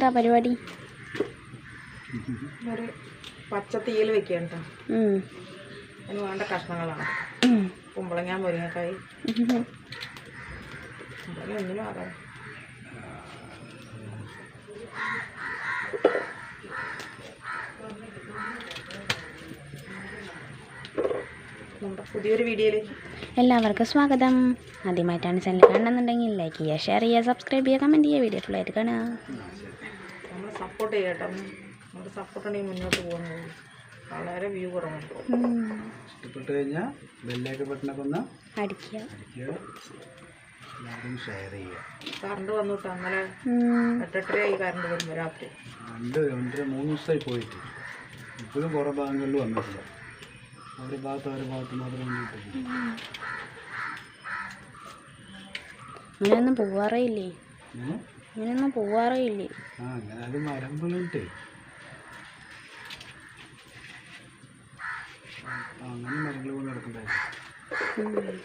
എന്താ പരിപാടി ഒരു പച്ച തീയിൽ. അതിന് വേണ്ട കഷ്ണങ്ങളാണ്. കുമ്പളങ്ങ മുരിങ്ങക്കായി ഉം. കുമ്പളങ്ങ ഒന്നിനും ആകാം നമ്മുടെ പുതിയൊരു വീഡിയോയിലേക്ക് എല്ലാവർക്കും സ്വാഗതം ആദ്യമായിട്ടാണ് ചാനൽ കാണുന്നുണ്ടെങ്കിൽ ലൈക്ക് ചെയ്യുക ഷെയർ ചെയ്യുക സബ്സ്ക്രൈബ് ചെയ്യുക കമന്റ് ചെയ്യുക വീഡിയോ ഫുള്ളായിട്ട് കാണുക സപ്പോർട്ട് ചെയ്യട്ടോ. നമ്മുടെ സപ്പോർട്ട് ഉണ്ടെങ്കിൽ മുന്നോട്ട് പോകുന്നത്. വളരെ വ്യൂ കുറവുണ്ട്. ഇഷ്ടപ്പെട്ട് കഴിഞ്ഞാൽ ബെല്ലൈക്ക് ബട്ടനൊക്കെ ഒന്ന് അടിക്കുക. അടിക്കുക. എല്ലാവരും ഷെയർ ചെയ്യുക. കറണ്ട് വന്നിട്ട് അങ്ങനെ. എട്ടെട്ടരയായി കറണ്ട് വരുമ്പോൾ രാത്രി. രണ്ട് രണ്ടര മൂന്ന് ദിവസമായി പോയിട്ട്. ഇപ്പോഴും കുറേ ഭാഗങ്ങളിൽ വന്നിട്ടില്ല. ഒരു ഭാഗത്ത് ഒരു ഭാഗത്ത് മാത്രം വന്നിട്ടില്ല. അങ്ങനെയൊന്നും പോവാറേ ഇല്ലേ? ഏ? അങ്ങനെയൊന്നും പോവാറേ ഇല്ലേ അത് മരം വീണിട്ടേ. അങ്ങനെ മരങ്ങൾ കൊണ്ട് നടക്കണ്ടായിരുന്നു ഉം.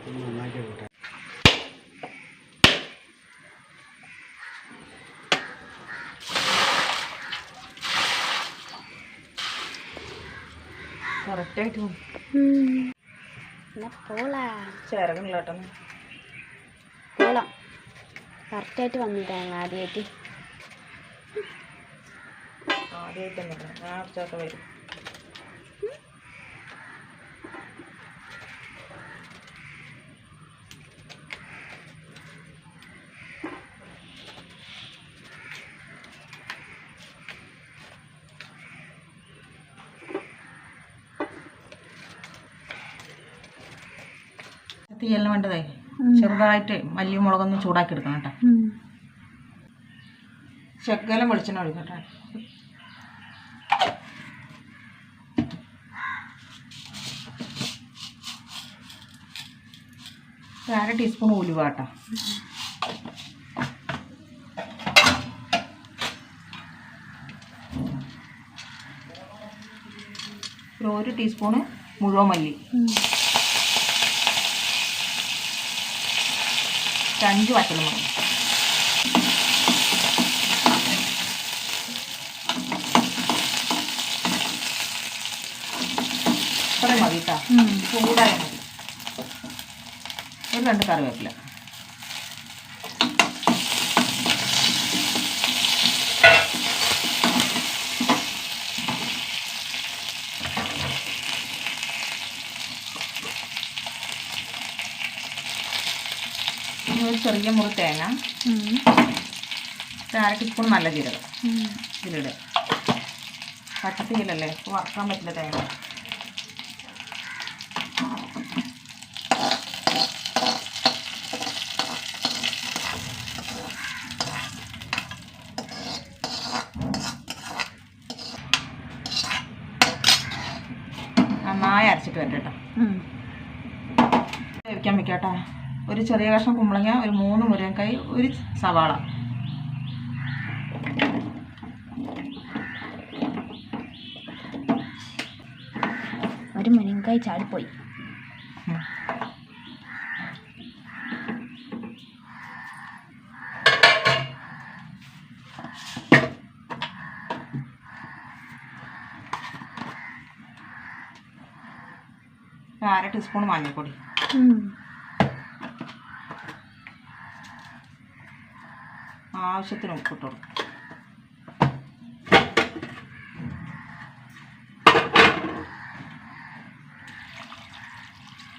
ഒന്ന് നന്നാക്കി വിട്ടെ കറക്റ്റായിട്ട്. എന്നാ പോളാ. കറക്റ്റായിട്ട് വന്നിട്ടാണ് ആദ്യമായിട്ട് ആദ്യമായിട്ട് ഞാൻ അടച്ചൊക്കെ വരും. തീയെല്ലാം വേണ്ടതായി. ചെറുതായിട്ട് മല്ലിയും മുളകൊന്നും ചൂടാക്കി എടുക്കണം കേട്ടോ ശകലം വെളിച്ചെണ്ണ ഒഴിക്കട്ടെ അര ടീസ്പൂൺ ഉലുവ കേട്ടോ. ഒരു ടീസ്പൂണ് മുഴുവൻ മല്ലി. ഒരു അഞ്ച് വറ്റൽമുളക് ഇത്രയും മതി കേട്ടോ ചൂടായ മതി. ഒരു രണ്ട് കറിവേപ്പില. ചെറിയ മുറി തേങ്ങ. അര ടീസ്പൂൺ നല്ല ജീരകം. ഇതിലിടുക. പച്ചത്തീരല്ലേ വറക്കാൻ പറ്റില്ല തേങ്ങ. നന്നായി അരച്ചിട്ട് വരട്ടെ കേട്ടോ. വേവിക്കാൻ വെക്കാട്ടോ. ഒരു ചെറിയ കഷ്ണം കുമ്പളങ്ങ ഒരു മൂന്ന് മുരങ്ങക്കായി ഒരു സവാള. ഒരു മുരങ്ങക്കായി ചാടിപ്പോയി. അര ടീസ്പൂൺ മഞ്ഞൾപ്പൊടി. ആവശ്യത്തിന് ഉപ്പിട്ട് കൊടുക്കും.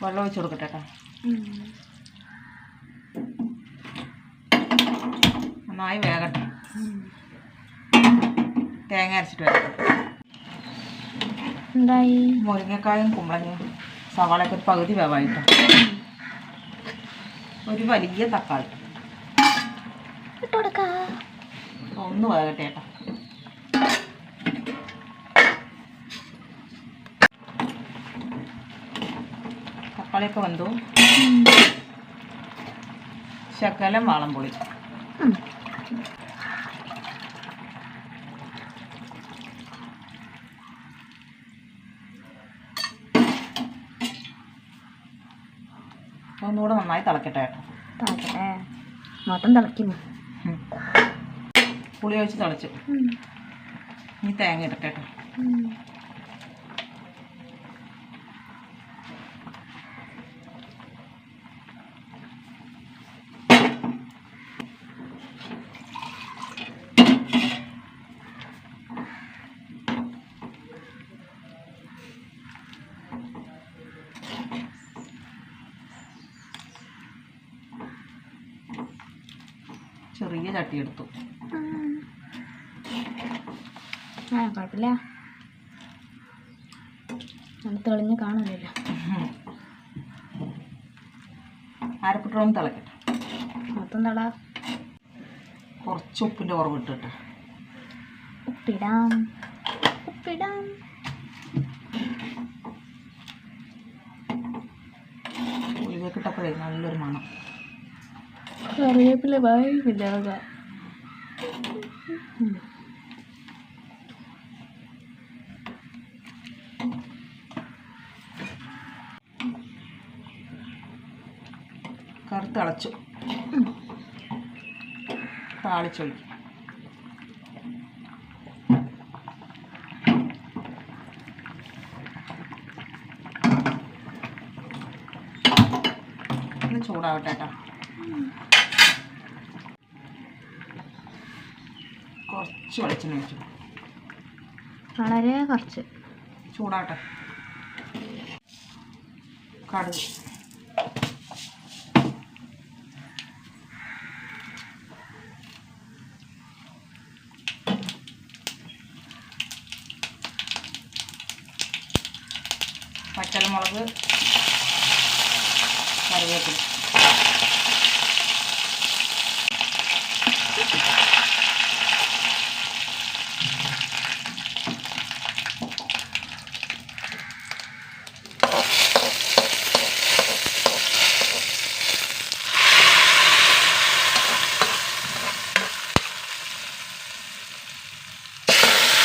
വെള്ളം ഒഴിച്ച് കൊടുക്കട്ടെ കേട്ടോ. നന്നായി വേകട്ടെ. തേങ്ങ അരച്ചിട്ട് വരാം എന്തായി? മുരിങ്ങക്കായും കുമ്പളങ്ങയും സവാളയൊക്കെ പകുതി വേവായിട്ടോ. ഒരു വലിയ തക്കാളി ഇട്ട് കൊടുക്ക ഒന്ന് വരട്ടെ കേട്ടോ. തക്കാളിയൊക്കെ വന്നു ശകലം വാളംപൊളി ഒന്നുകൂടെ നന്നായി തിളക്കട്ടെ കേട്ടോ. തിളക്കട്ടെ. മൊത്തം തിളക്കുന്നു പുളി ഒഴിച്ച് തിളച്ചു. ഇനി തേങ്ങ ഇടട്ടെ കേട്ടോ. ചെറിയ ചട്ടി എടുത്തു ആ കുഴപ്പമില്ല. നല്ല തെളിഞ്ഞ് കാണുന്നില്ല. അരപ്പിട്ടോളം തിളക്കട്ടെ. മൊത്തം തള. കുറച്ച് ഉപ്പിന്റെ കുറവ് ഇട്ടിട്ട് ഉപ്പിടാം. ഉപ്പിടാം ഇട്ടപ്പോഴേ നല്ലൊരു മണം. കറിവേപ്പില വായി കറി തിളച്ചു. താളിച്ചൊഴിക്കും ഒന്ന് ചൂടാവട്ടെ കേട്ടോ കുറച്ച് വെളിച്ചെണ്ണ വെച്ചു വളരെ കുറച്ച്. ചൂടാവട്ടെ. കടുക്. പച്ചമുളക് കറിവേപ്പില.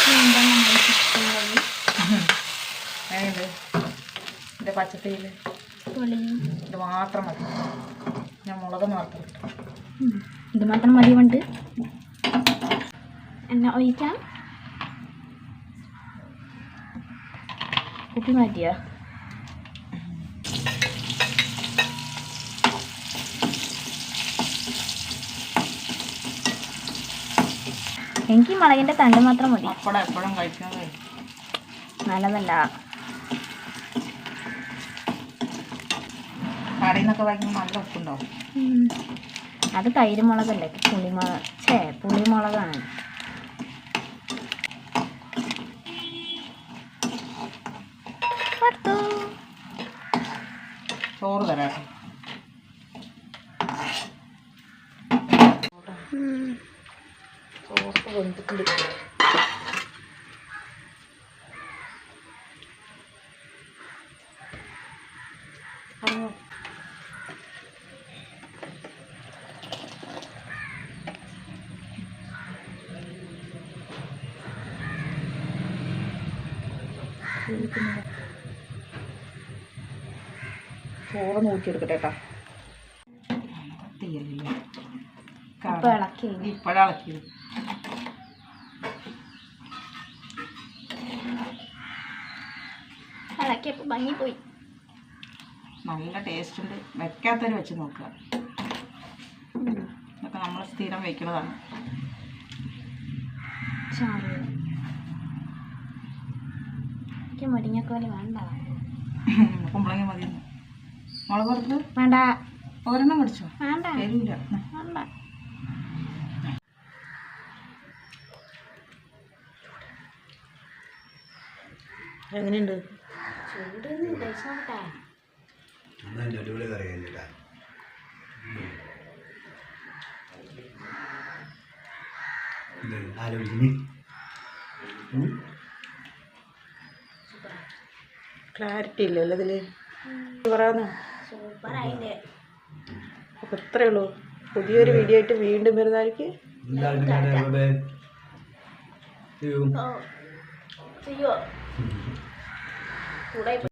എങ്ങനെയുണ്ട് എന്റെ പച്ചത്തേയിൽ ഇത് മാത്രം മതി. ഞാൻ മുളക് മാത്രം ഇത് മാത്രം മതി കൊണ്ട് എന്നാ ഒഴിക്കാം. കുപ്പി മാറ്റിയാ? എനിക്ക് മുളകിന്റെ തണ്ട് മാത്രം മതി. എപ്പോഴും കഴിക്കുന്നത്. നല്ലതല്ല. കടയിൽ നിന്നൊക്കെ വാങ്ങിക്കുമ്പോൾ നല്ല ഉപ്പുണ്ടാവും. അത് തൈര് മുളകല്ലേ പുളിമുളക് ഛേ പുളിമുളകാണ്. ചോറ് തരാം. ചോറ് വെന്തിട്ടുണ്ട്. ചോറ് നോക്കിയെടുക്കട്ടെ കേട്ടോ തീയലില്ല? ഇപ്പൊ ഇളക്കി. നല്ല ടേസ്റ്റ് ഉണ്ട്. വെക്കാത്തവർ വെച്ച് നോക്കുക. ഇതൊക്കെ നമ്മൾ സ്ഥിരം വെക്കുന്നതാണ് ചാറ്. എനിക്ക് മുരിങ്ങക്കോൽ വേണ്ട. കുമ്പളങ്ങ മതി മുളക് വറുത്ത്? വേണ്ട. ഒരെണ്ണം കടിച്ചോ വേണ്ട. വേണ്ട. എങ്ങനെയുണ്ട്? ചൂട് ക്ലാരിറ്റി ഇല്ലല്ലോ ഇതിൽ പറയാന്ന് അപ്പോൾ ഇത്രയേ ഉള്ളൂ. പുതിയൊരു വീഡിയോ ആയിട്ട് വീണ്ടും വരുന്നതായിരിക്കും. എന്താണ് ചെയ്യോ. ചൂടായി